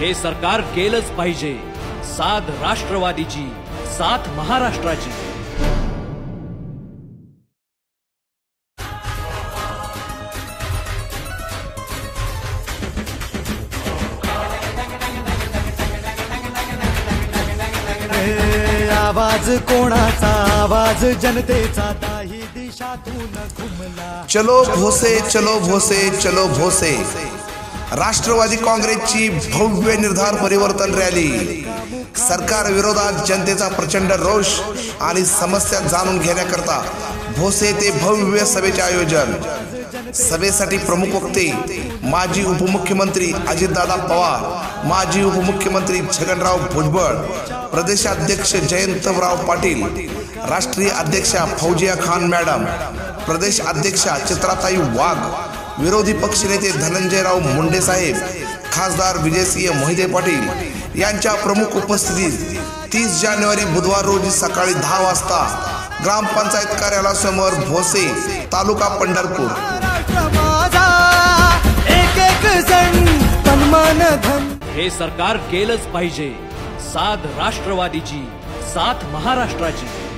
हे सरकार केलंच पाहिजे. साथ राष्ट्रवादीची साथ महाराष्ट्राची. ए, आवाज कोणाचा? आवाज जनतेचा. दाही दिशातून घुमला. चलो भोसे चलो भोसे चलो भोसे. राष्ट्रवादी काँग्रेसची भव्य निर्धार परिवर्तन रॅली. सरकार विरोधात जनतेचा प्रचंड रोष आणि समस्या जाणून घेण्याकरता भोसे ते भव्य सभेचे आयोजन. सभेसाठी प्रमुख वक्ते माजी उपमुख्यमंत्री अजितदादा पवार माजी उपमुख्यमंत्री छगनराव भुजबळ प्रदेशाध्यक्ष जयंतराव पाटील राष्ट्रीय अध्यक्षा फौजिया खान मॅडम प्रदेश अध्यक्षा चित्राताई वाघ विरोधी पक्षनेते धनंजयराव मुंडे साहेब खासदार विजयसिंह मोहिते पाटील यांच्या प्रमुख उपस्थितीत तीस जानेवारी बुधवार रोजी सकाळी दहा वाजता ग्रामपंचायत कार्यालयासमोर भोसे तालुका पंढरपूर. एक हे सरकार केलंच पाहिजे. साथ राष्ट्रवादीची साथ महाराष्ट्राची.